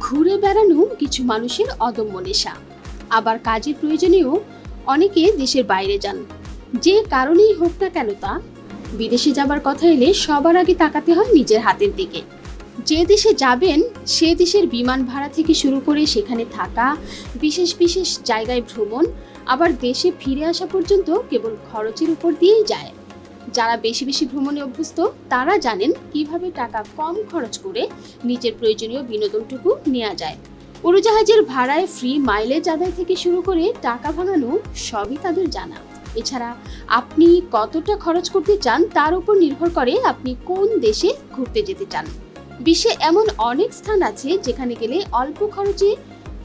ঘুরে বেড়ানো কিছু মানুষের অদম্য নেশা। আবার কাজের প্রয়োজনেও অনেকে দেশের বাইরে যান। যে কারণেই হোক না কেন তা, বিদেশে যাবার কথা এলে সবার আগে তাকাতে হয় নিজের হাতের দিকে। যে দেশে যাবেন, সে দেশের বিমান ভাড়া থেকে শুরু করে সেখানে থাকা, বিশেষ বিশেষ জায়গায় ভ্রমণ, আবার দেশে ফিরে আসা পর্যন্ত কেবল খরচের উপর দিয়েই যায়। যারা বেশি বেশি ভ্রমণে অভ্যস্ত, তারা জানেন কীভাবে টাকা কম খরচ করে নিজের প্রয়োজনীয় বিনোদনটুকু নেওয়া যায়। উড়োজাহাজের ভাড়ায় ফ্রি মাইলেজ আদায় থেকে শুরু করে টাকা ভাঙানো সবই তাদের জানা। এছাড়া আপনি কতটা খরচ করতে চান তার উপর নির্ভর করে আপনি কোন দেশে ঘুরতে যেতে চান। বিশ্বে এমন অনেক স্থান আছে যেখানে গেলে অল্প খরচে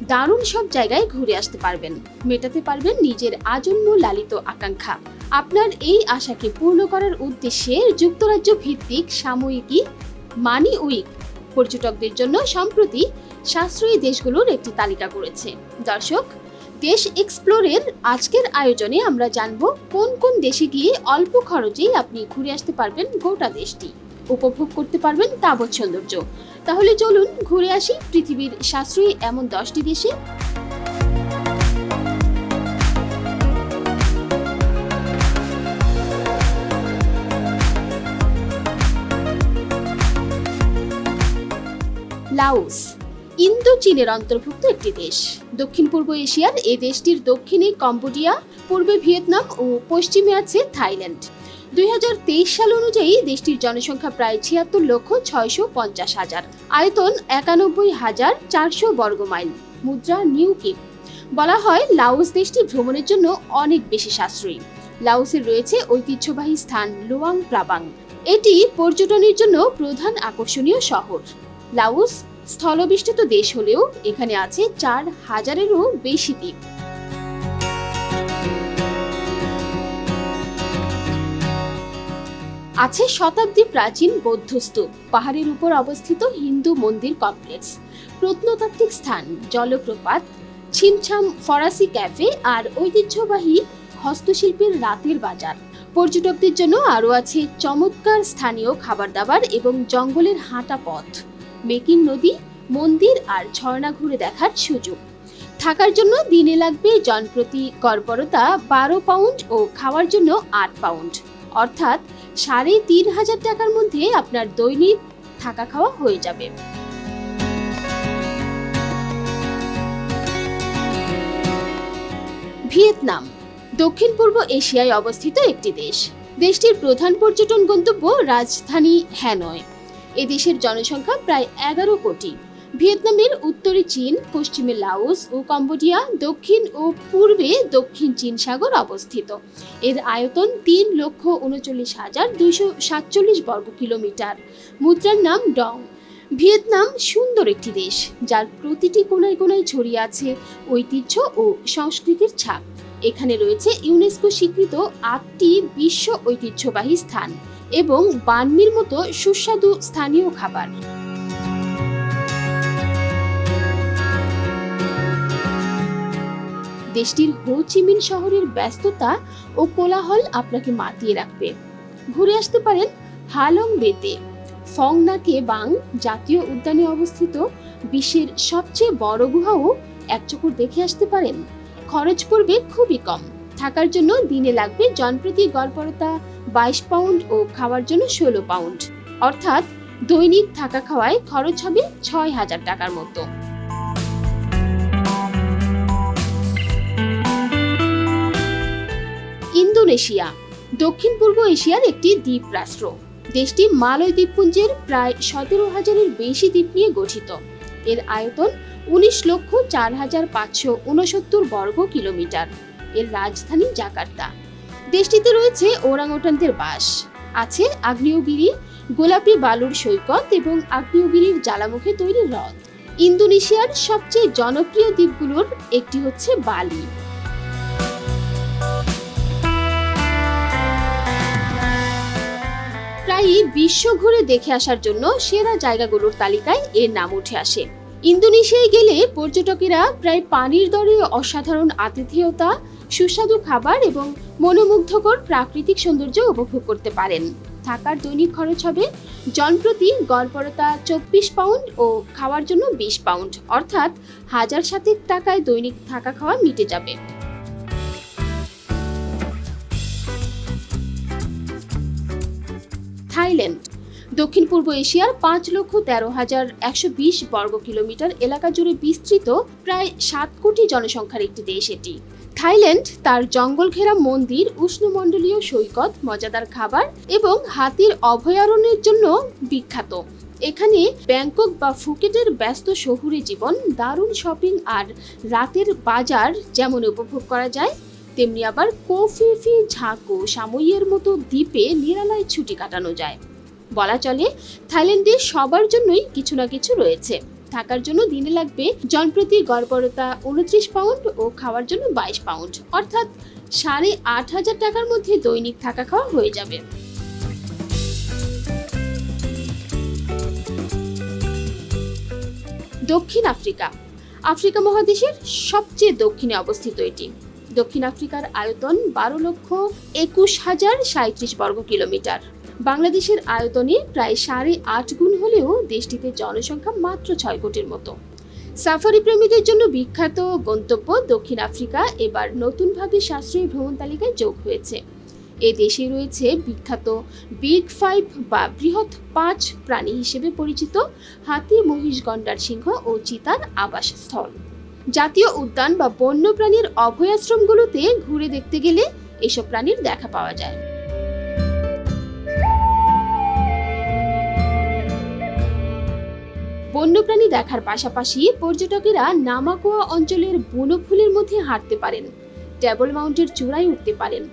দারুণ সব জায়গায় ঘুরে আসতে পারবেন। মেটাতে পারবেন নিজের আজন্ম লালিত আকাঙ্ক্ষা। আপনার এই আশাকে পূর্ণ করার উদ্দেশ্যে যুক্তরাজ্য ভিত্তিক সাময়িকী মানি উইক পর্যটকদের জন্য সম্প্রতি সাশ্রয়ী দেশগুলোর একটি তালিকা করেছে। দর্শক, দেশ এক্সপ্লোরের আজকের আয়োজনে আমরা জানব কোন কোন দেশে গিয়ে অল্প খরচেই আপনি ঘুরে আসতে পারবেন গোটা দেশটি। উপভোগ করতে পারবেন তাবৎ সৌন্দর্য। তাহলে চলুন ঘুরে আসি পৃথিবীর সাশ্রয়ী এমন দশটি দেশে। লাওস, ইন্দো চীনের অন্তর্ভুক্ত একটি দেশ। দক্ষিণ পূর্ব এশিয়ার এই দেশটির দক্ষিণে কম্বোডিয়া, পূর্বে ভিয়েতনাম ও পশ্চিমে আছে থাইল্যান্ড। দু হাজার তেইশ সাল অনুযায়ী দেশটির জনসংখ্যা প্রায় ছিয়াত্তর লক্ষ ছয়শো পঞ্চাশ হাজার। আয়তন একানব্বই হাজার চারশো বর্গ মাইল মুদ্রা নিউ কিপ বলা হয় লাওস দেশটি ভ্রমণের জন্য অনেক বেশি সাশ্রয়ী। লাওসের রয়েছে ঐতিহ্যবাহী স্থান লুয়াং প্রাবাং। এটি পর্যটনের জন্য প্রধান আকর্ষণীয় শহর। লাওস স্থলবেষ্টিত দেশ হলেও এখানে আছে চার হাজারেরও বেশি দ্বীপ। আছে শতাব্দী প্রাচীন বৌদ্ধ স্তূপ পাহাড়ের উপর অবস্থিত হিন্দু মন্দির কমপ্লেক্স। প্রত্নতাত্ত্বিক স্থান, জলপ্রপাত, ছিমছাম ফরাসি ক্যাফে আর ঐতিহ্যবাহী হস্তশিল্পের রাতের বাজার। পর্যটকদের জন্য আরও আছে চমৎকার স্থানীয় খাবার দাবার এবং জঙ্গলের হাঁটা পথ। মেকিং নদী, মন্দির আর ঝর্ণা ঘুরে দেখার সুযোগ। থাকার জন্য দিনে লাগবে জনপ্রতি গড়পরতা বারো পাউন্ড ও খাওয়ার জন্য আট পাউন্ড। অর্থাৎ সাড়ে তিন হাজার টাকার মধ্যে আপনার দৈনিক থাকা খাওয়া হয়ে যাবে। ভিয়েতনাম, দক্ষিণ পূর্ব এশিয়ায় অবস্থিত একটি দেশ। দেশটির প্রধান পর্যটন গন্তব্য রাজধানী হ্যানয়। এ দেশের জনসংখ্যা প্রায় এগারো কোটি। ভিয়েতনামের উত্তরে চীন, পশ্চিমে লাওস ও কম্বোডিয়া, দক্ষিণ ও পূর্বে দক্ষিণ চীন সাগর অবস্থিত। এর আয়তন তিন লক্ষ উনচল্লিশ হাজার দুইশো সাতচল্লিশ বর্গ কিলোমিটার। মুদ্রার নাম ডং। ভিয়েতনাম সুন্দর একটি দেশ, যার প্রতিটি কোনায় কোনায় ছড়িয়ে আছে ঐতিহ্য ও সংস্কৃতির ছাপ। এখানে রয়েছে ইউনেস্কো স্বীকৃত আটটি বিশ্ব ঐতিহ্যবাহী স্থান এবং বানমির মতো সুস্বাদু স্থানীয় খাবার। দেশটির হোচিমিন শহরের ব্যস্ততা ও কোলাহল আপনাকে মাতিয়ে রাখবে। ঘুরে আসতে পারেন হালং বেতে। ফংনাকে বাং জাতীয় উদ্যানে অবস্থিত বিশ্বের সবচেয়ে বড় গুহাও এক চক্কর দেখে আসতে পারেন। খরচ পড়বে খুবই কম। থাকার জন্য দিনে লাগবে জনপ্রতি গড়পরতা বাইশ পাউন্ড ও খাওয়ার জন্য ষোলো পাউন্ড। অর্থাৎ দৈনিক থাকা খাওয়ায় খরচ হবে ছয় হাজার টাকার মতো। ইন্দোনেশিয়া দক্ষিণ পূর্ব এশিয়ার একটি দ্বীপ রাষ্ট্র। দেশটি মালয় দ্বীপপুঞ্জের প্রায় সতেরো হাজারের বেশি দ্বীপ নিয়ে গঠিত। এর আয়তন উনিশ লক্ষ চার হাজার পাঁচশো উনসত্তর বর্গ কিলোমিটার। এর রাজধানী জাকার্তা। দেশটিতে রয়েছে ওরাংওটানদের বাস। আছে আগ্নেয়গিরি, গোলাপি বালুর সৈকত এবং আগ্নেয়গিরির জ্বালামুখে তৈরি হ্রদ। ইন্দোনেশিয়ার সবচেয়ে জনপ্রিয় দ্বীপগুলোর একটি হচ্ছে বালি। প্রায়ই বিশ্ব ঘুরে দেখে আসার জন্য সেরা জায়গাগুলোর তালিকায় এর নাম উঠে আসে। ইন্দোনেশিয়ায় গেলে পর্যটকেরা প্রায় পানির দরে অসাধারণ আতিথেয়তা, সুস্বাদু খাবার এবং মনোমুগ্ধকর প্রাকৃতিক সৌন্দর্য উপভোগ করতে পারেন। থাকার দৈনিক খরচ হবে জনপ্রতি গড়পড়তা চব্বিশ পাউন্ড ও খাওয়ার জন্য বিশ পাউন্ড। অর্থাৎ হাজার সাতেক টাকায় দৈনিক থাকা খাওয়া মিটে যাবে। থাইল্যান্ড দক্ষিণ পূর্ব এশিয়ার পাঁচ লক্ষ তেরো হাজার একশো বিশ বর্গ কিলোমিটার এলাকা জুড়ে বিস্তৃত প্রায় সাত কোটি জনসংখ্যার একটি দেশ এটি। থাইল্যান্ড তার জঙ্গল ঘেরা মন্দির, উষ্ণমণ্ডলীয় সৈকত, মজাদার খাবার এবং হাতির অভয়ারণ্যের জন্য বিখ্যাত। এখানে ব্যাংকক বা ফুকেটের ব্যস্ত শহুরে জীবন, দারুণ শপিং আর রাতের বাজার যেমন উপভোগ করা যায় তেমনি আবার কোফিফি ঝাঁকো সাময়িকের মতো দ্বীপে নিরালায় ছুটি কাটানো যায়। বলা চলে, থাইল্যান্ডে সবার জন্যই কিছু না কিছু রয়েছে। থাকার জন্য দিনে লাগবে জনপ্রতি গড়পড়তা উনত্রিশ পাউন্ড ও খাওয়ার জন্য বাইশ পাউন্ড। অর্থাৎ সাড়ে আট হাজার টাকার মধ্যে দৈনিক থাকা খাওয়া হয়ে যাবে। দক্ষিণ আফ্রিকা। আফ্রিকা মহাদেশের সবচেয়ে দক্ষিণে অবস্থিত এটি। দক্ষিণ আফ্রিকার আয়তন বারো লক্ষ একুশ হাজার সাঁত্রিশ বর্গ কিলোমিটার। বাংলাদেশের আয়তনে প্রায় সাড়ে আট গুণ হলেও দেশটিতে জনসংখ্যা মাত্র ছয় কোটির মতো। সাফারি প্রেমীদের জন্য বিখ্যাত গন্তব্য দক্ষিণ আফ্রিকা এবার নতুনভাবে সাশ্রয়ী ভ্রমণ তালিকায় যোগ হয়েছে। এ দেশে রয়েছে বিখ্যাত বিগ ফাইভ বা বৃহৎ পাঁচ প্রাণী হিসেবে পরিচিত হাতি মহিষ গন্ডার সিংহ ও চিতার আবাসস্থল। জাতীয় উদ্যান বা বন্যপ্রাণীর অভয়াশ্রমগুলোতে ঘুরে দেখতে গেলে এসব প্রাণীর দেখা পাওয়া যায়। বন্যপ্রাণী দেখার পাশাপাশি পর্যটকেরা নামাকোয়া অঞ্চলের বনো ফুলের মধ্যে হাঁটতে পারেন টেবল মাউন্টের চূড়ায় উঠতে পারেন,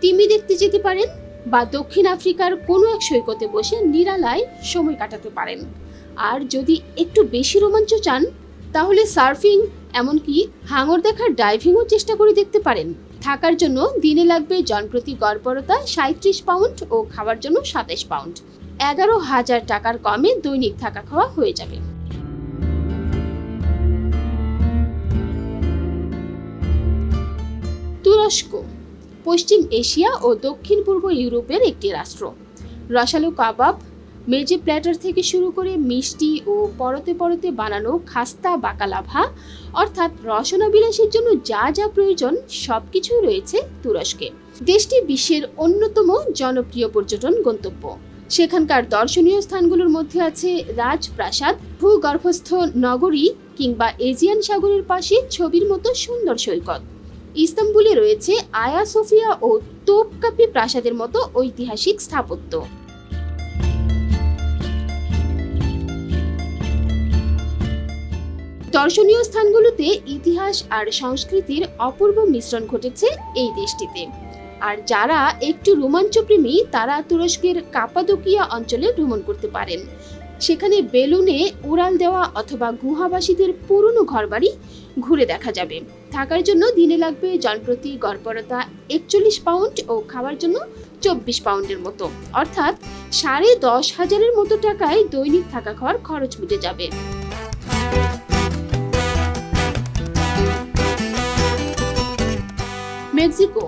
তিমি দেখতে যেতে পারেন বা দক্ষিণ আফ্রিকার কোনো এক সৈকতে বসে নিরালায় সময় কাটাতে পারেন। আর যদি একটু বেশি রোমাঞ্চ চান তাহলে সার্ফিং, এমনকি হাঙর দেখার ডাইভিংও চেষ্টা করে দেখতে পারেন। থাকার জন্য দিনে লাগবে জনপ্রতি গড়পড়তা সাঁত্রিশ পাউন্ড ও খাওয়ার জন্য সাতাশ পাউন্ড এগারো হাজার টাকার কমে দৈনিক থাকা খাওয়া হয়ে যাবে। তুরস্ক, পশ্চিম এশিয়া ও দক্ষিণ পূর্ব ইউরোপের একটি রাষ্ট্র। রসালো কাবাব মেজে প্ল্যাটার থেকে শুরু করে মিষ্টি ও পরতে পরতে বানানো খাস্তা, বাকালাভা, অর্থাৎ রসনা বিলাসের জন্য যা যা প্রয়োজন সবকিছুই রয়েছে তুরস্কে। দেশটি বিশ্বের অন্যতম জনপ্রিয় পর্যটন গন্তব্য। সেখানকার দর্শনীয় স্থানগুলোর মধ্যে আছে রাজপ্রাসাদ, ভূগর্ভস্থ নগরী কিংবা এজিয়ান সাগরের পাশে ছবির মতো সুন্দর সৈকত। ইস্তাম্বুলে রয়েছে আয়া সোফিয়া ও তোপকাপি প্রাসাদের মতো ঐতিহাসিক স্থাপত্য। দর্শনীয় স্থানগুলোতে ইতিহাস আর সংস্কৃতির অপূর্ব মিশ্রণ ঘটেছে এই দেশটিতে। আর যারা একটু রোমাঞ্চপ্রেমী, তারা তুরস্কের কাপাদোকিয়া অঞ্চলে ভ্রমণ করতে পারেন। সেখানে বেলুনে উড়াল দেওয়া অথবা গুহাবাসীদের পুরনো ঘরবাড়ি ঘুরে দেখা যাবে। থাকার জন্য দিনে লাগবে জনপ্রতি গড়পরতা একচল্লিশ পাউন্ড ও খাওয়ার জন্য চব্বিশ পাউন্ডের মতো। অর্থাৎ সাড়ে দশ হাজারের মতো টাকায় দৈনিক থাকা খাওয়ার খরচ মিটে যাবে। মেক্সিকো,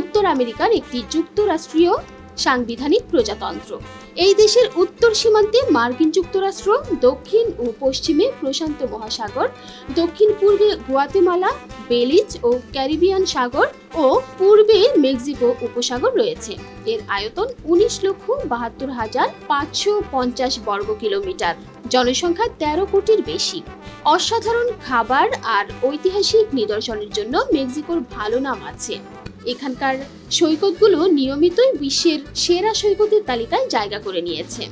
উত্তর আমেরিকার একটি যুক্তরাষ্ট্রীয় সাংবিধানিক প্রজাতন্ত্র। এই দেশের উত্তর সীমান্তে মার্কিন যুক্তরাষ্ট্র, দক্ষিণ ও পশ্চিমে প্রশান্ত মহাসাগর, দক্ষিণ পূর্বে গুয়াতেমালা, বেলিজ ও ক্যারিবিয়ান সাগর ও পূর্বে মেক্সিকো উপসাগর রয়েছে। এর আয়তন উনিশ লক্ষ বাহাত্তর হাজার পাঁচশো পঞ্চাশ বর্গ কিলোমিটার জনসংখ্যা তেরো কোটির বেশি। অসাধারণ খাবার আর ঐতিহাসিক নিদর্শনের জন্য মেক্সিকোর ভালো নাম আছে। এখানকার সৈকতগুলো নিয়মিতই বিশ্বের সেরা সৈকতের তালিকায় জায়গা করে নিয়েছে।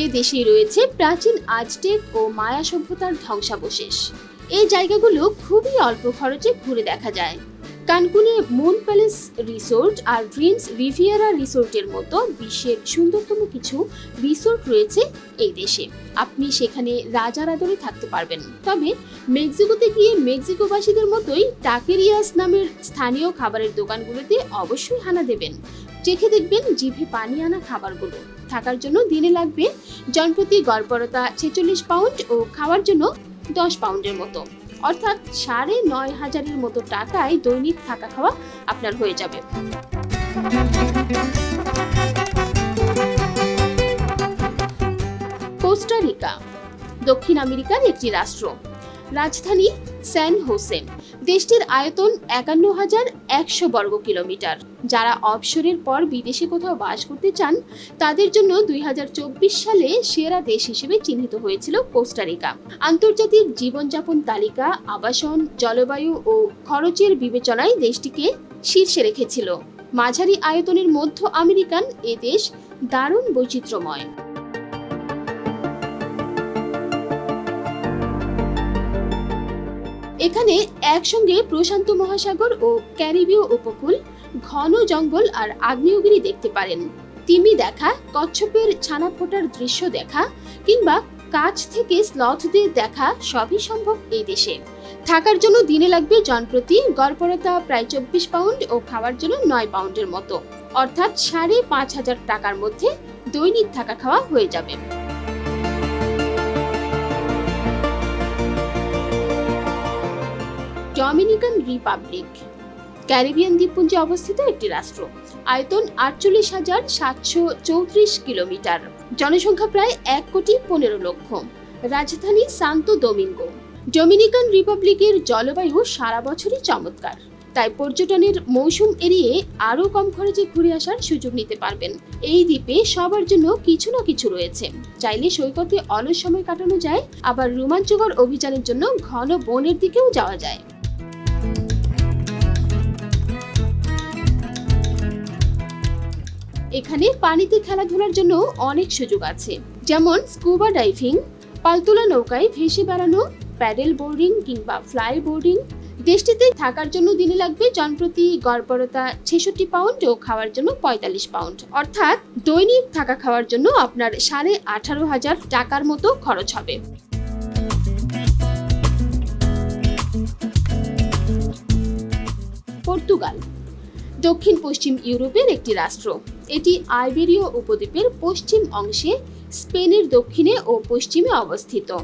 এই দেশে রয়েছে প্রাচীন আজটেক ও মায়া সভ্যতার ধ্বংসাবশেষ। এই জায়গাগুলো খুবই অল্প খরচে ঘুরে দেখা যায়। কানকুনে মুন প্যালেস রিসোর্ট আর ড্রিমস রিভিয়েরা রিসোর্টের মতো বিশ্বের সুন্দরতম কিছু রিসোর্ট রয়েছে এই দেশে। আপনি সেখানে রাজার আদরে থাকতে পারবেন। তবে মেক্সিকোতে গিয়ে মেক্সিকোবাসীদের মতোই টাকেরিয়াস নামের স্থানীয় খাবারের দোকানগুলোতে অবশ্যই হানা দেবেন। চেখে দেখবেন জিভে পানি আনা খাবারগুলো। থাকার জন্য দিনে লাগবে জনপ্রতি গড়পরতা ছেচল্লিশ পাউন্ড ও খাওয়ার জন্য দশ পাউন্ডের মতো। অর্থাৎ সাড়ে নয় হাজারের মতো টাকায় দৈনিক থাকা খাওয়া আপনার হয়ে যাবে। কোস্টারিকা দক্ষিণ আমেরিকার একটি রাষ্ট্র। রাজধানী স্যান হোসেন দেশটির আয়তন একান্ন হাজার একশো বর্গ কিলোমিটার। যারা অবসরের পর বিদেশে কোথাও বাস করতে চান, তাদের জন্য দুই হাজার চব্বিশ সালে সেরা দেশ হিসেবে চিহ্নিত হয়েছিল কোস্টারিকা আন্তর্জাতিক জীবনযাপন তালিকা, আবাসন, জলবায়ু ও খরচের বিবেচনায় দেশটিকে শীর্ষে রেখেছিল। মাঝারি আয়তনের মধ্য আমেরিকান এ দেশ দারুণ বৈচিত্র্যময়। এখানে একসঙ্গে প্রশান্ত মহাসাগর ও ক্যারিবীয় উপকূল, ঘন জঙ্গল আর আগ্নেয়গিরি দেখতে পারেন। তিমি দেখা, কচ্ছপের ছানা ফোটার দৃশ্য দেখা কিংবা কাছ থেকে স্লথদের দেখা সবই সম্ভব এই দেশে। থাকার জন্য দিনে লাগবে জনপ্রতি গড়পড়তা প্রায় চব্বিশ পাউন্ড ও খাওয়ার জন্য নয় পাউন্ডের মতো। অর্থাৎ সাড়ে পাঁচ হাজার টাকার মধ্যে দৈনিক থাকা খাওয়া হয়ে যাবে। Dominican Republic. ক্যারিবিয়ান দ্বীপপুঞ্জে অবস্থিত একটি রাষ্ট্র। আয়তন আটচল্লিশ হাজার সাতশো চৌত্রিশ কিলোমিটার। জনসংখ্যা প্রায় এক কোটি পনেরো লক্ষ। রাজধানী সান্তো ডোমিঙ্গো ডোমিনিকান রিপাবলিকের জলবায়ু সারা বছরই চমৎকার। তাই পর্যটনের মৌসুম এড়িয়ে আরও কম খরচে ঘুরে আসার সুযোগ নিতে পারবেন। এই দ্বীপে সবার জন্য কিছু না কিছু রয়েছে। চাইলে সৈকতে অলস সময় কাটানো যায়, আবার রোমাঞ্চকর অভিযানের জন্য ঘন বনের দিকেও যাওয়া যায়। এখানে পানিতে খেলাধুলার জন্য অনেক সুযোগ আছে। যেমন স্কুবা ডাইভিং পালতোলা নৌকায় ভেসে বেড়ানো প্যাডেল বোর্ডিং কিংবা ফ্লাই বোর্ডিং দেশটিতে থাকার জন্য দিনে লাগবে জনপ্রতি গড়পড়তা ছেষট্টি পাউন্ড ও খাওয়ার জন্য পঁয়তাল্লিশ পাউন্ড অর্থাৎ দৈনিক থাকা খাওয়ার জন্য আপনার সাড়ে আঠারো হাজার টাকার মতো খরচ হবে। পর্তুগাল, দক্ষিণ পশ্চিম ইউরোপের একটি রাষ্ট্র। এটি আইবেরীয় উপদ্বীপের পশ্চিম অংশে স্পেনের দক্ষিণে ও পশ্চিমে অবস্থিত।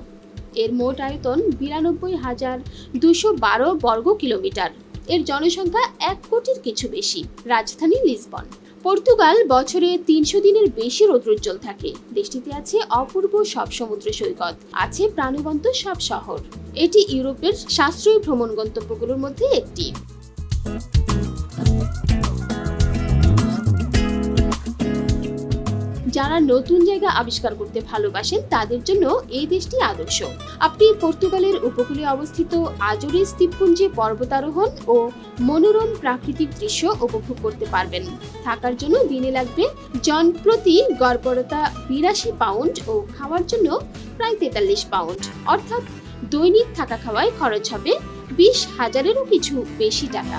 এর মোট আয়তন বিরানব্বই হাজার দুশো বারো বর্গ কিলোমিটার। এর জনসংখ্যা এক কোটির কিছু বেশি। রাজধানী লিসবন। পর্তুগাল বছরে তিনশো দিনের বেশি রৌদ্রোজ্জ্বল থাকে। দেশটিতে আছে অপূর্ব সব সমুদ্র সৈকত। আছে প্রাণবন্ত সব শহর। এটি ইউরোপের সাশ্রয়ী ভ্রমণ গন্তব্যগুলোর মধ্যে একটি। যারা নতুন জায়গা আবিষ্কার করতে ভালোবাসেন, তাদের জন্য এই দেশটি আদর্শ। আপনি পর্তুগালের উপকূলে অবস্থিত আজোরিস দ্বীপপুঞ্জে পর্বতারোহণ ও মনোরম প্রাকৃতিক দৃশ্য উপভোগ করতে পারবেন। থাকার জন্য দিনে লাগবে জন প্রতি গড়পড়তা বিরাশি পাউন্ড ও খাওয়ার জন্য প্রায় তেতাল্লিশ পাউন্ড। অর্থাৎ দৈনিক থাকা খাওয়ায় খরচ হবে বিশ হাজারেরও কিছু বেশি টাকা।